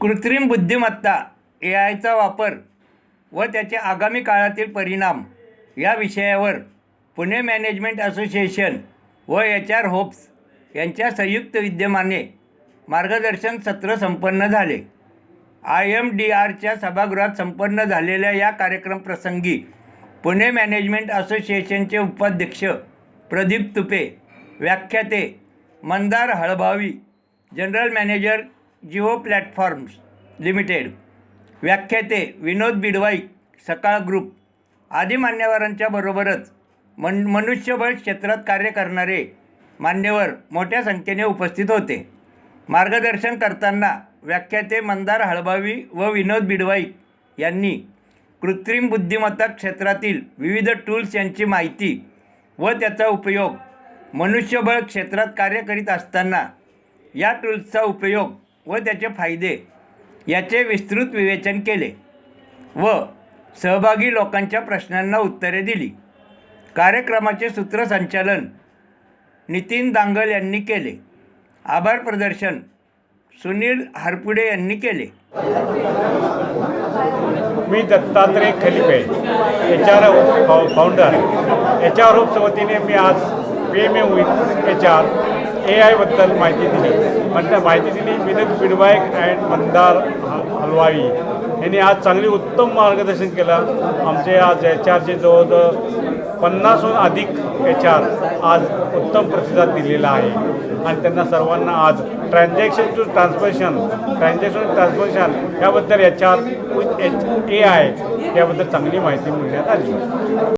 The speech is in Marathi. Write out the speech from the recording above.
कृत्रिम बुद्धिमत्ता ए आयचा वापर व त्याचे आगामी काळातील परिणाम या विषयावर पुणे मॅनेजमेंट असोसिएशन व एच आर होप्स यांच्या संयुक्त विद्यमाने मार्गदर्शन सत्र संपन्न झाले. आय एम डी आरच्या सभागृहात संपन्न झालेल्या या कार्यक्रमप्रसंगी पुणे मॅनेजमेंट असोसिएशनचे उपाध्यक्ष प्रदीप तुपे व्याख्याते Mandar Halbhavi general manager Jio platforms limited. व्याख्याते विनोद बिडवाई सकाळ ग्रुप. आदी मान्यवरांच्या बरोबरच मन मनुष्यबळ क्षेत्रात कार्य करणारे मान्यवर मोठ्या संख्येने उपस्थित होते. मार्गदर्शन करताना व्याख्याते मंदार हळभावी व विनोद बिडवाई यांनी कृत्रिम बुद्धिमत्ता क्षेत्रातील विविध टूल्स यांची माहिती व त्याचा उपयोग मनुष्यबळ क्षेत्रात कार्य करीत असताना या टूल्सचा उपयोग व त्याचे फायदे याचे विस्तृत विवेचन केले व सहभागी लोकांच्या प्रश्नांना उत्तरे दिली. कार्यक्रमाचे सूत्रसंचालन नितीन दांगल यांनी केले. आभार प्रदर्शन सुनील हरपुडे यांनी केले. मी Dattatray Khalipe H R founder H R Hopes वतीने मी आज P M A H R A आयबद्दल माहिती दिली. म्हणजे माहिती दिली विनोद पिडवायक अँड मंदार हलवाई. यांनी आज चांगली उत्तम मार्गदर्शन केलं. आमचे आज एच आरचे जवळजवळ पन्नासहून अधिक एच आर आज उत्तम प्रतिसाद दिलेला आहे. आणि त्यांना सर्वांना आज transaction to transformation transaction transformation याबद्दल H R with H A I याबद्दल चांगली माहिती मिळण्यात आली.